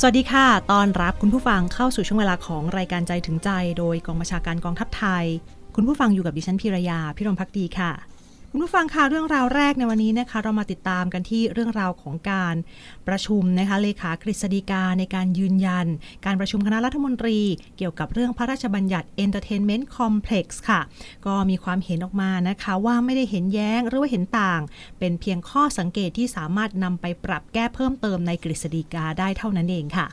สวัสดีค่ะ ตอนรับคุณผู้ฟังเข้าสู่ช่วงเวลาของรายการใจถึงใจ โดยกองบัญชาการกองทัพไทย คุณผู้ฟังอยู่กับดิฉันพิรยา พิรมพักดีค่ะ คุณผู้ฟังค่ะเรื่องราวแรกในวันนี้นะคะ เรามาติดตามกันที่เรื่องราวของการประชุมนะคะเลขากฤษฎีกาในการยืนยัน การประชุมคณะรัฐมนตรี เกี่ยวกับเรื่องพระราชบัญญัติ Entertainment Complex ค่ะ ก็มีความเห็นออกมานะคะว่าไม่ได้เห็นแย้งหรือว่าเห็นต่าง เป็นเพียงข้อสังเกตที่สามารถนำไปปรับแก้เพิ่มเติมในกฤษฎีกาได้เท่านั้นเองค่ะ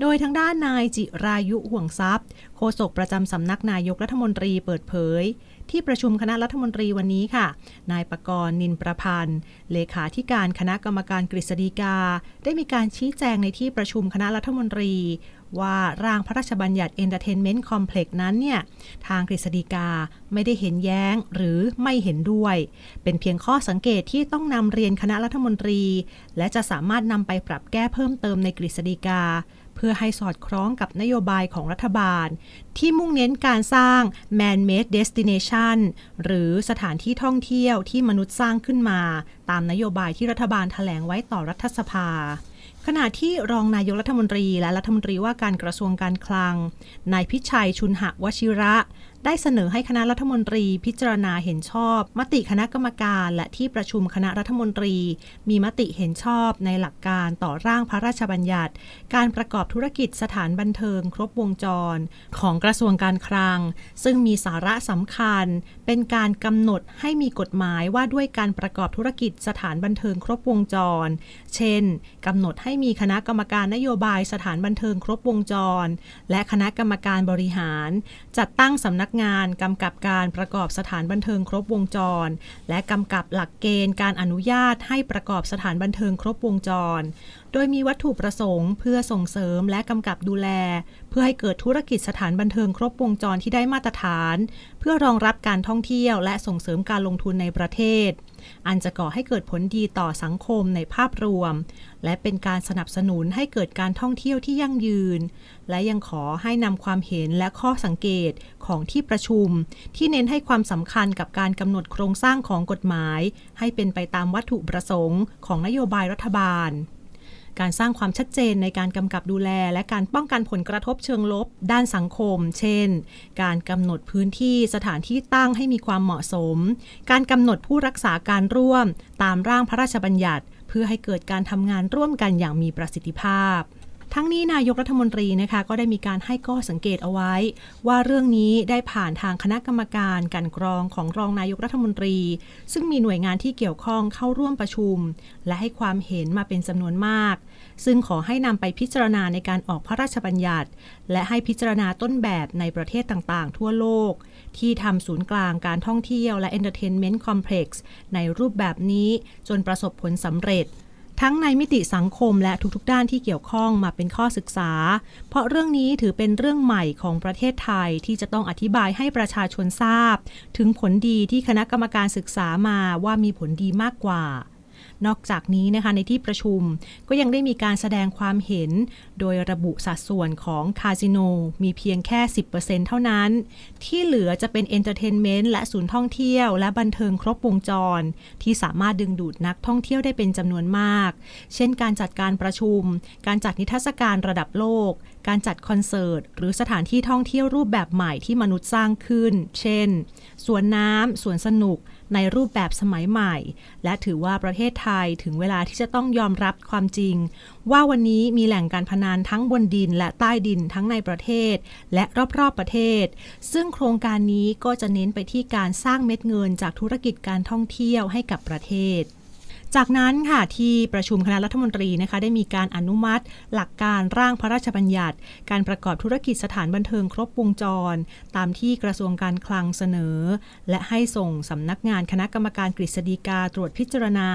โดยทางด้านนายจิรายุห่วงทรัพย์ โฆษกประจำสำนักนายกรัฐมนตรีเปิดเผย ที่ประชุมคณะรัฐมนตรีวันนี้ค่ะ นายประกรณ์นินประพันธ์ เลขาธิการคณะกรรมการกฤษฎีกา ได้มีการชี้แจงในที่ประชุมคณะรัฐมนตรี ว่าร่างพระราชบัญญัติ Entertainment Complex นั้นเนี่ยทางกฤษฎีกาไม่ได้เห็นแย้งหรือไม่เห็นด้วย เป็นเพียงข้อสังเกตที่ต้องนำเรียนคณะรัฐมนตรี และจะสามารถนำไปปรับแก้เพิ่มเติมในกฤษฎีกา เพื่อให้สอดคล้องกับนโยบายของรัฐบาล ที่มุ่งเน้นการสร้าง man-made destination หรือสถานที่ท่องเที่ยวที่มนุษย์สร้างขึ้นมา ตามนโยบายที่รัฐบาลแถลงไว้ต่อรัฐสภาขณะที่รองนายกรัฐมนตรีและรัฐมนตรีว่าการกระทรวงการคลัง นายพิชัยชุนหะวชิระ ได้เสนอให้คณะรัฐมนตรีพิจารณาเห็นชอบ มติคณะกรรมการและที่ประชุมคณะรัฐมนตรี มีมติเห็นชอบในหลักการต่อร่างพระราชบัญญัติ การประกอบธุรกิจสถานบันเทิงครบวงจร ของกระทรวงการคลัง ซึ่งมีสาระสำคัญ เป็นการกำหนดให้มีกฎหมายว่าด้วยการประกอบธุรกิจสถานบันเทิงครบวงจร เช่นกำหนดให้มีคณะกรรมการนโยบายสถานบันเทิงครบวงจร และคณะกรรมการบริหาร จัดตั้งสำนักงานกำกับการประกอบสถานบันเทิงครบวงจร และกำกับหลักเกณฑ์การอนุญาตให้ประกอบสถานบันเทิงครบวงจร โดยมีวัตถุประสงค์ เพื่อส่งเสริมและกำกับดูแลเพื่อให้เกิดธุรกิจสถานบันเทิงครบวงจรที่ได้มาตรฐาน เพื่อรองรับการท่องเที่ยว และส่งเสริมการลงทุนในประเทศ อันจะก่อให้เกิดผลดีต่อสังคมในภาพรวม และเป็นการสนับสนุนให้เกิดการท่องเที่ยวที่ยั่งยืน และยังขอให้นำความเห็นและข้อสังเกตของที่ประชุม ที่เน้นให้ความสำคัญกับการกำหนดโครงสร้างของกฎหมาย ให้เป็นไปตามวัตถุประสงค์ของนโยบายรัฐบาล การสร้างความชัดเจนในการกำกับดูแล และการป้องกันผลกระทบเชิงลบ ด้านสังคม เช่น การกำหนดพื้นที่สถานที่ตั้งให้มีความเหมาะสม การกำหนดผู้รักษาการร่วม ตามร่างพระราชบัญญัติ เพื่อให้เกิดการทำงานร่วมกันอย่างมีประสิทธิภาพ ทั้งนี้นายกรัฐมนตรีนะคะก็ได้มีการให้ข้อสังเกตเอาไว้ ว่าเรื่องนี้ได้ผ่านทางคณะกรรมการกลันกรองของรองนายกรัฐมนตรี ซึ่งมีหน่วยงานที่เกี่ยวข้องเข้าร่วมประชุม และให้ความเห็นมาเป็นจำนวนมาก ซึ่งขอให้นำไปพิจารณาในการออกพระราชบัญญัติ และให้พิจารณาต้นแบบในประเทศต่างๆ ทั่วโลก ที่ทำศูนย์กลางการท่องเที่ยวและ Entertainment Complex ในรูปแบบนี้จนประสบผลสำเร็จ ทั้งในมิติสังคมและทุกๆ ด้านที่เกี่ยวข้องมาเป็นข้อศึกษา เพราะเรื่องนี้ถือเป็นเรื่องใหม่ของประเทศไทยที่จะต้องอธิบายให้ประชาชนทราบ ถึงผลดีที่คณะกรรมการศึกษามาว่ามีผลดีมากกว่า นอกจากนี้นะคะในที่ประชุมก็ยังได้มีการแสดงความเห็น โดยระบุสัดส่วนของคาสิโนมีเพียงแค่ 10%เท่านั้น ที่เหลือจะเป็นเอนเตอร์เทนเมนต์และศูนย์ท่องเที่ยวและบันเทิงครบวงจร ที่สามารถดึงดูดนักท่องเที่ยวได้เป็นจำนวนมาก เช่นการจัดการประชุม การจัดนิทรรศการระดับโลก การจัดคอนเสิร์ต หรือสถานที่ท่องเที่ยวรูปแบบใหม่ที่มนุษย์สร้างขึ้น เช่น สวนน้ำสวนสนุก ในรูปแบบสมัยใหม่ และถือว่าประเทศไทยถึงเวลาที่จะต้องยอมรับความจริง ว่าวันนี้มีแหล่งการพนันทั้งบนดินและใต้ดินทั้งในประเทศ และรอบๆประเทศ ซึ่งโครงการนี้ก็จะเน้นไปที่การสร้างเม็ดเงินจากธุรกิจการท่องเที่ยวให้กับประเทศ จากนั้นค่ะที่ประชุมคณะรัฐมนตรีนะคะได้มีการอนุมัติ หลักการร่างพระราชบัญญัติ การประกอบธุรกิจสถานบันเทิงครบวงจร ตามที่กระทรวงการคลังเสนอ และให้ส่งสำนักงานคณะกรรมการกฤษฎีกาตรวจพิจารณา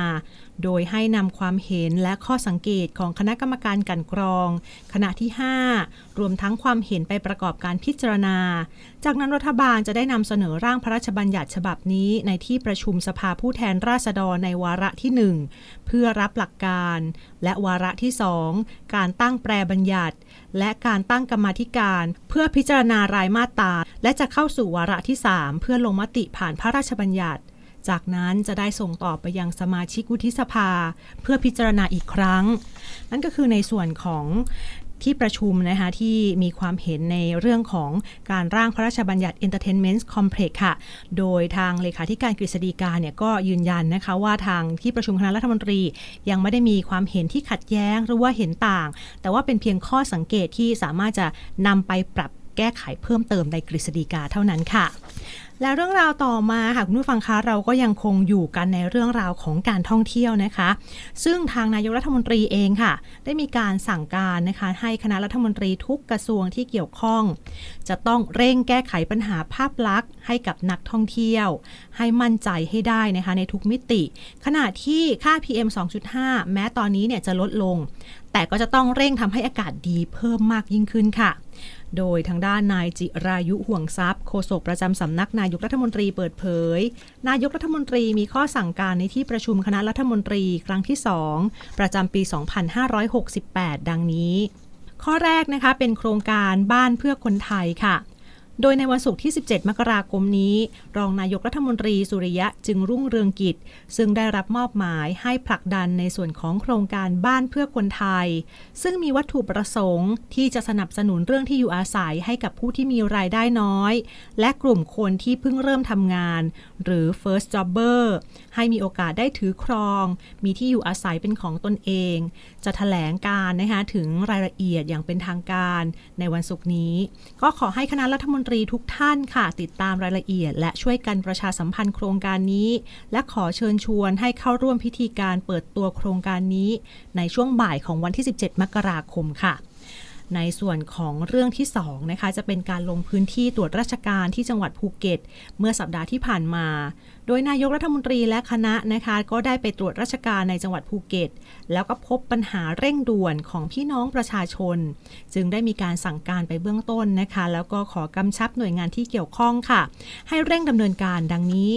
โดยให้นำความเห็นและข้อสังเกตของคณะกรรมการกันกรอง คณะที่ 5 รวมทั้งความเห็นไปประกอบการพิจารณา จากนั้นรัฐบาลจะได้นำเสนอร่างพระราชบัญญัติฉบับนี้ในที่ประชุมสภาผู้แทนราษฎรในวาระที่1เพื่อรับหลักการ และวาระที่ 2 การตั้งแปรบัญญัติ และการตั้งกรรมาธิการ เพื่อพิจารณารายมาตราและจะเข้าสู่วาระที่ 3 เพื่อลงมติผ่านพระราชบัญญัติจากนั้นจะได้ส่งต่อไปยังสมาชิกวุฒิสภา เพื่อพิจารณาอีกครั้ง นั่นก็คือในส่วนของ ที่ประชุมนะคะที่มีความเห็นในเรื่องของการร่างพระราชบัญญัติ Entertainment Complex ค่ะ โดยทางเลขาธิการกฤษฎีกาเนี่ยก็ยืนยันนะคะว่าทางที่ประชุมคณะรัฐมนตรี ยังไม่ได้มีความเห็นที่ขัดแย้งหรือว่าเห็นต่าง แต่ว่าเป็นเพียงข้อสังเกตที่สามารถจะนำไปปรับแก้ไขเพิ่มเติมในกฤษฎีกาเท่านั้นค่ะ และเรื่องราวต่อมาค่ะคุณผู้ฟังคะเราก็ยังคงอยู่กันในเรื่องราวของการท่องเที่ยวนะคะ ซึ่งทางนายกรัฐมนตรีเองค่ะ ได้มีการสั่งการนะคะให้คณะรัฐมนตรีทุกกระทรวงที่เกี่ยวข้อง จะต้องเร่งแก้ไขปัญหาภาพลักษณ์ ให้กับนักท่องเที่ยว ให้มั่นใจให้ได้นะคะในทุกมิติ ขณะที่ค่า PM 2.5 แม้ตอนนี้เนี่ยจะลดลง แต่ก็จะต้องเร่งทำให้อากาศดีเพิ่มมากยิ่งขึ้นค่ะ โดยทางด้านนายจิรายุห่วงทรัพย์โฆษกประจำสำนักนายกรัฐมนตรีเปิดเผย นายกรัฐมนตรีมีข้อสั่งการในที่ประชุมคณะรัฐมนตรีครั้งที่ 2 ประจำปี 2568 ดังนี้ ข้อแรกนะคะเป็นโครงการบ้านเพื่อคนไทยค่ะ โดยในวันศุกร์ที่ 17 มกราคมนี้ รองนายกรัฐมนตรีสุริยะจึงรุ่งเรืองกิจ ซึ่งได้รับมอบหมายให้ผลักดันในส่วนของโครงการบ้านเพื่อคนไทย ซึ่งมีวัตถุประสงค์ ที่จะสนับสนุนเรื่องที่อยู่อาศัยให้กับผู้ที่มีรายได้น้อย และกลุ่มคนที่เพิ่งเริ่มทำงาน หรือ first jobber ให้มีโอกาสได้ถือครอง มีที่อยู่อาศัยเป็นของตนเอง จะถแถลงการนะคะถึงรายละเอียดอย่างเป็นทางการในวันศุกร์นี้ ก็ขอให้คณะรัฐมนตรีทุกท่านค่ะ ติดตามรายละเอียด และช่วยกันประชาสัมพันธ์โครงการนี้ และขอเชิญชวนให้เข้าร่วมพิธีการเปิดตัวโครงการนี้ ในช่วงบ่ายของวันที่ 17 มกราคมค่ะในส่วนของเรื่องที่2นะคะจะเป็นการลงพื้นที่ตรวจราชการที่จังหวัดภูเก็ต เมื่อสัปดาห์ที่ผ่านมา โดยนายกรัฐมนตรีและคณะนะคะก็ได้ไปตรวจราชการในจังหวัดภูเก็ต แล้วก็พบปัญหาเร่งด่วนของพี่น้องประชาชน จึงได้มีการสั่งการไปเบื้องต้นนะคะ แล้วก็ขอกำชับหน่วยงานที่เกี่ยวข้องค่ะ ให้เร่งดำเนินการดังนี้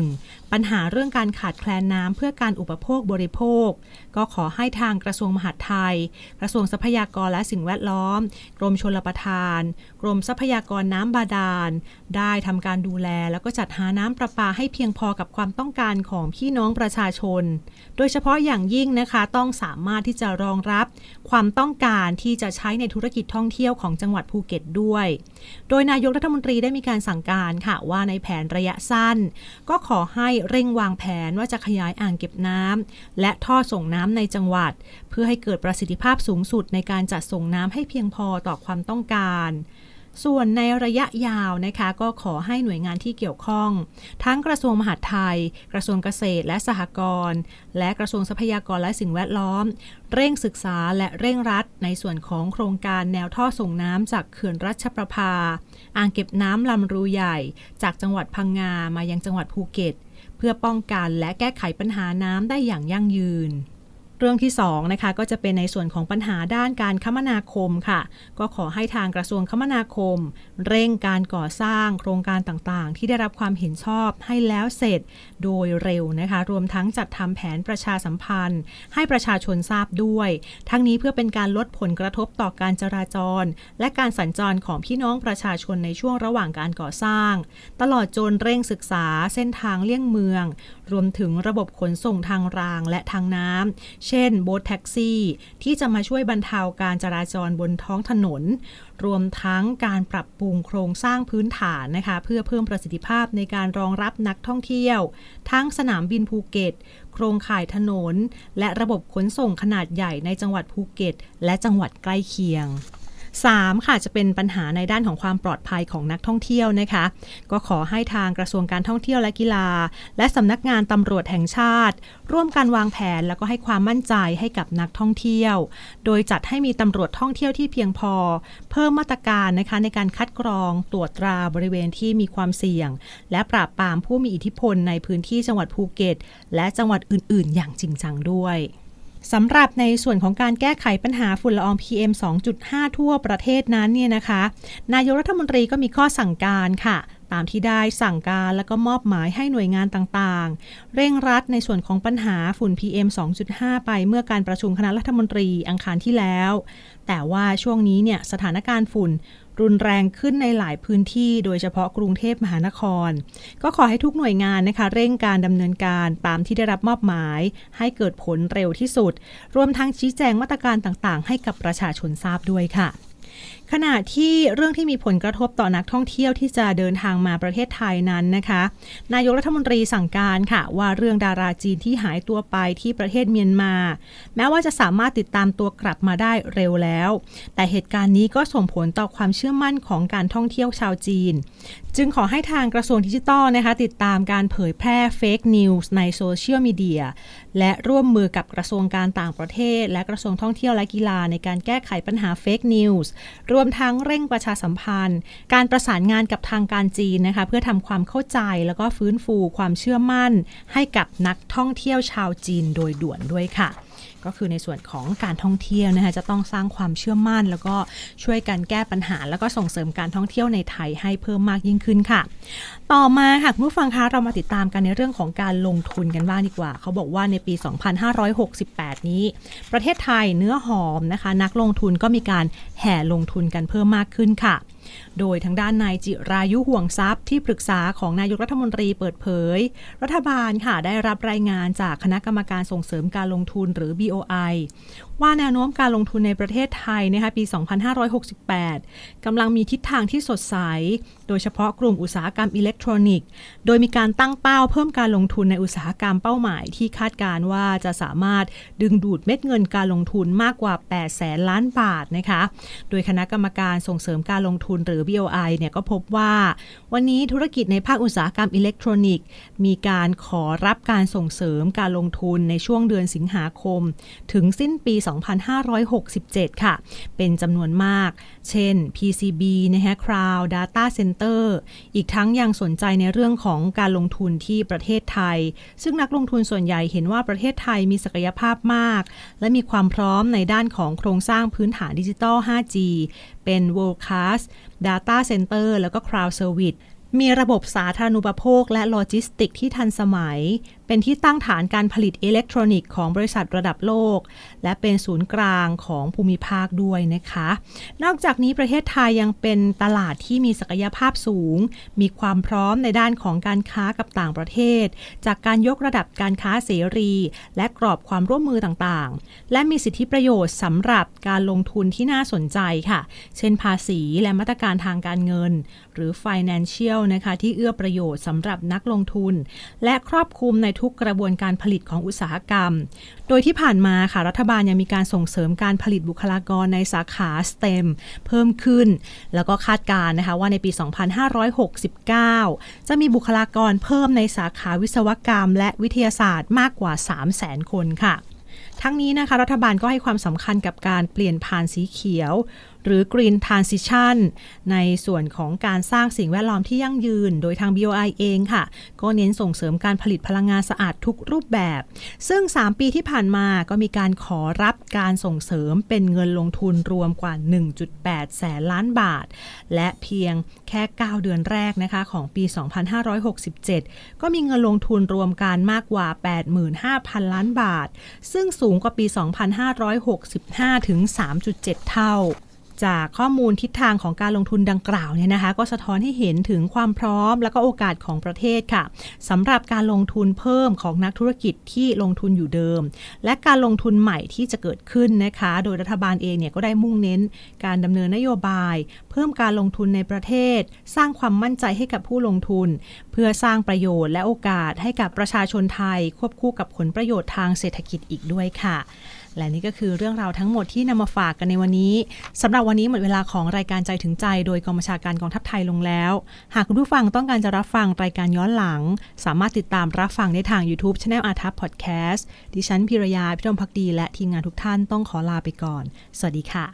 1. ปัญหาเรื่องการขาดแคลนน้ำเพื่อการอุปโภคบริโภค ก็ขอให้ทางกระทรวงมหาดไทย กระทรวงทรัพยากรและสิ่งแวดล้อม กรมชลประทาน กรมทรัพยากรน้ำบาดาล ได้ทำการดูแลแล้วก็จัดหาน้ำประปาให้เพียงพอกับความต้องการของพี่น้องประชาชน โดยเฉพาะอย่างยิ่งนะคะต้องสามารถที่จะรองรับความต้องการที่จะใช้ในธุรกิจท่องเที่ยวของจังหวัดภูเก็ตด้วย โดยนายกรัฐมนตรีได้มีการสั่งการค่ะว่าในแผนระยะสั้น ก็ขอให้เร่งวางแผนว่าจะขยายอ่างเก็บน้ำและท่อส่งน้ำในจังหวัด เพื่อให้เกิดประสิทธิภาพสูงสุดในการจัดส่งน้ำให้เพียงพอต่อความต้องการ ส่วนในระยะยาวนะคะก็ขอให้หน่วยงานที่เกี่ยวข้อง ทั้งกระทรวงมหาดไทย กระทรวงเกษตรและสหกรณ์และกระทรวงทรัพยากรและสิ่งแวดล้อม เร่งศึกษาและเร่งรัดในส่วนของโครงการแนวท่อส่งน้ำจากเขื่อนรัชประภา อ่างเก็บน้ำลำรูใหญ่ จากจังหวัดพังงามายังจังหวัดภูเก็ต เพื่อป้องกันและแก้ไขปัญหาน้ำได้อย่างยั่งยืน เรื่องที่2นะคะก็จะเป็นในส่วนของปัญหาด้านการคมนาคมค่ะ ก็ขอให้ทางกระทรวงคมนาคม เร่งการก่อสร้างโครงการต่างๆ ที่ได้รับความเห็นชอบให้แล้วเสร็จโดยเร็วนะคะ รวมทั้งจัดทำแผนประชาสัมพันธ์ ให้ประชาชนทราบด้วย ทั้งนี้เพื่อเป็นการลดผลกระทบต่อการจราจร และการสัญจรของพี่น้องประชาชนในช่วงระหว่างการก่อสร้าง ตลอดจนเร่งศึกษาเส้นทางเลี่ยงเมือง รวมถึงระบบขนส่งทางรางและทางน้ำ เช่นโบ๊ทแท็กซี่ ที่จะมาช่วยบรรเทาการจราจรบนท้องถนน รวมทั้งการปรับปรุงโครงสร้างพื้นฐานนะคะเพื่อเพิ่มประสิทธิภาพในการรองรับนักท่องเที่ยว ทั้งสนามบินภูเก็ต โครงข่ายถนน และระบบขนส่งขนาดใหญ่ในจังหวัดภูเก็ต และจังหวัดใกล้เคียง 3. ค่ะจะเป็นปัญหาในด้านของความปลอดภัยของนักท่องเที่ยวนะคะ ก็ขอให้ทางกระทรวงการท่องเที่ยวและกีฬา และสำนักงานตำรวจแห่งชาติ ร่วมกันวางแผนแล้วก็ให้ความมั่นใจให้กับนักท่องเที่ยว โดยจัดให้มีตำรวจท่องเที่ยวที่เพียงพอ เพิ่มมาตรการนะคะในการคัดกรองตรวจตราบริเวณที่มีความเสี่ยง และปราบปรามผู้มีอิทธิพลในพื้นที่จังหวัดภูเก็ต และจังหวัดอื่น ๆ อย่างจริงจังด้วย สำหรับในส่วนของการแก้ไขปัญหาฝุ่นละออง PM 2.5 ทั่วประเทศนั้นเนี่ยนะคะ นายกรัฐมนตรีก็มีข้อสั่งการค่ะ ตามที่ได้สั่งการแล้วก็มอบหมายให้หน่วยงานต่างๆ เร่งรัดในส่วนของปัญหาฝุ่น PM 2.5 ไปเมื่อการประชุมคณะรัฐมนตรีอังคารที่แล้ว แต่ว่าช่วงนี้เนี่ยสถานการณ์ฝุ่นรุนแรงขึ้นในหลายพื้นที่โดยเฉพาะกรุงเทพมหานคร ก็ขอให้ทุกหน่วยงานนะคะ เร่งการดำเนินการตามที่ได้รับมอบหมาย ให้เกิดผลเร็วที่สุด รวมทั้งชี้แจงมาตรการต่างๆ ให้กับประชาชนทราบด้วยค่ะ ขณะที่เรื่องที่มีผลกระทบต่อนักท่องเที่ยวที่จะเดินทางมาประเทศไทยนั้นนะคะ นายกรัฐมนตรีสั่งการค่ะ ว่าเรื่องดาราจีนที่หายตัวไปที่ประเทศเมียนมา แม้ว่าจะสามารถติดตามตัวกลับมาได้เร็วแล้ว แต่เหตุการณ์นี้ก็ส่งผลต่อความเชื่อมั่นของการท่องเที่ยวชาวจีน จึงขอให้ทางกระทรวงดิจิทัลนะคะ ติดตามการเผยแพร่เฟกนิวส์ในโซเชียลมีเดียและร่วมมือกับกระทรวงการต่างประเทศ และกระทรวงท่องเที่ยวและกีฬาในการแก้ไขปัญหาเฟกนิวส์รวมทั้งเร่งประชาสัมพันธ์ การประสานงานกับทางการจีนนะคะเพื่อทำความเข้าใจแล้วก็ฟื้นฟูความเชื่อมั่น ให้กับนักท่องเที่ยวชาวจีนโดยด่วนด้วยค่ะ ก็คือในส่วนของการท่องเที่ยวนะคะจะต้องสร้างความเชื่อมั่น แล้วก็ช่วยกันแก้ปัญหา แล้วก็ส่งเสริมการท่องเที่ยวในไทยให้เพิ่มมากยิ่งขึ้นค่ะ ต่อมาค่ะคุณผู้ฟังคะเรามาติดตามกันในเรื่องของการลงทุนกันบ้างดีกว่า เขาบอกว่าในปี 2568 นี้ ประเทศไทยเนื้อหอมนะคะ นักลงทุนก็มีการแห่ลงทุนกันเพิ่มมากขึ้นค่ะ โดยทางด้านนายจิรายุห่วงทรัพย์ที่ปรึกษาของนายกรัฐมนตรีเปิดเผย รัฐบาลค่ะได้รับรายงานจากคณะกรรมการส่งเสริมการลงทุนหรือ BOI ว่าแนวโน้มการลงทุนในประเทศไทยนะคะปี 2568 กำลังมีทิศทางที่สดใส โดยเฉพาะกลุ่มอุตสาหกรรมอิเล็กทรอนิกส์ โดยมีการตั้งเป้าเพิ่มการลงทุนในอุตสาหกรรมเป้าหมายที่คาดการณ์ว่าจะสามารถดึงดูดเม็ดเงินการลงทุนมากกว่า 8 แสนล้านบาทนะคะ โดยคณะกรรมการส่งเสริมการลงทุนหรือ BOI เนี่ยก็พบว่า วันนี้ธุรกิจในภาคอุตสาหกรรมอิเล็กทรอนิกส์ มีการขอรับการส่งเสริมการลงทุนในช่วงเดือนสิงหาคม ถึงสิ้นปี 2567 ค่ะ เป็นจำนวนมาก เช่น PCB นะคะ Cloud Data Center อีกทั้งยังสนใจในเรื่องของการลงทุนที่ประเทศไทย ซึ่งนักลงทุนส่วนใหญ่เห็นว่าประเทศไทยมีศักยภาพมาก และมีความพร้อมในด้านของโครงสร้างพื้นฐานดิจิทัล 5G เป็น World Class Data Center แล้วก็ Cloud Service มีระบบสาธารณูปโภคและโลจิสติกที่ทันสมัย เป็นที่ตั้งฐานการผลิตอิเล็กทรอนิกส์ของบริษัทระดับโลก และเป็นศูนย์กลางของภูมิภาคด้วยนะคะ นอกจากนี้ประเทศไทยยังเป็นตลาดที่มีศักยภาพสูง มีความพร้อมในด้านของการค้ากับต่างประเทศ จากการยกระดับการค้าเสรี และกรอบความร่วมมือต่างๆ และมีสิทธิประโยชน์สำหรับการลงทุนที่น่าสนใจค่ะ เช่นภาษีและมาตรการทางการเงิน หรือ financial นะคะที่เอื้อประโยชน์สำหรับนักลงทุน และครอบคลุมในทุกกระบวนการผลิตของอุตสาหกรรม โดยที่ผ่านมาค่ะรัฐบาลยังมีการส่งเสริมการผลิตบุคลากรในสาขา STEM เพิ่มขึ้น แล้วก็คาดการณ์นะคะว่าในปี 2569 จะมีบุคลากรเพิ่มในสาขาวิศวกรรม และวิทยาศาสตร์มากกว่า 300,000 คนค่ะ ทั้งนี้นะคะ รัฐบาลก็ให้ความสำคัญกับการเปลี่ยนผ่านสีเขียว หรือ Green Transition ในส่วนของการสร้างสิ่งแวดล้อมที่ยั่งยืน โดยทาง BOI เองค่ะ ก็เน้นส่งเสริมการผลิตพลังงานสะอาดทุกรูปแบบ ซึ่ง 3 ปีที่ผ่านมาก็มีการขอรับการส่งเสริมเป็นเงินลงทุนรวมกว่า 1.8 แสนล้านบาท และเพียงแค่ 9 เดือนแรกนะคะของปี 2567 ก็มีเงินลงทุนรวมกันมากกว่า 85,000 ล้านบาท ซึ่งสูงูงกว่าปี 2565 ถึง 3.7 เท่า จากข้อมูลทิศทางของการลงทุนดังกล่าวเนี่ยนะคะ ก็สะท้อนให้เห็นถึงความพร้อมและก็โอกาสของประเทศค่ะสำหรับการลงทุนเพิ่มของนักธุรกิจที่ลงทุนอยู่เดิม และการลงทุนใหม่ที่จะเกิดขึ้นนะคะ โดยรัฐบาลเองเนี่ยก็ได้มุ่งเน้น การดำเนินนโยบาย เพิ่มการลงทุนในประเทศ สร้างความมั่นใจให้กับผู้ลงทุน เพื่อสร้างประโยชน์และโอกาสให้กับประชาชนไทย ควบคู่กับผลประโยชน์ทางเศรษฐกิจอีกด้วยค่ะ และนี่ก็คือเรื่องราวทั้งหมดที่นำมาฝากกันในวันนี้สำหรับวันนี้หมดเวลาของรายการใจถึงใจ โดยกองบัญชาการกองทัพไทยลงแล้ว หากคุณผู้ฟังต้องการจะรับฟังรายการย้อนหลัง สามารถติดตามรับฟังได้ทาง YouTube c h anel อาทัพพอดแคสต์ดิฉันพิรยาพิรมพักดี และทีมงานทุกท่านต้องขอลาไปก่อน สวัสดีค่ะ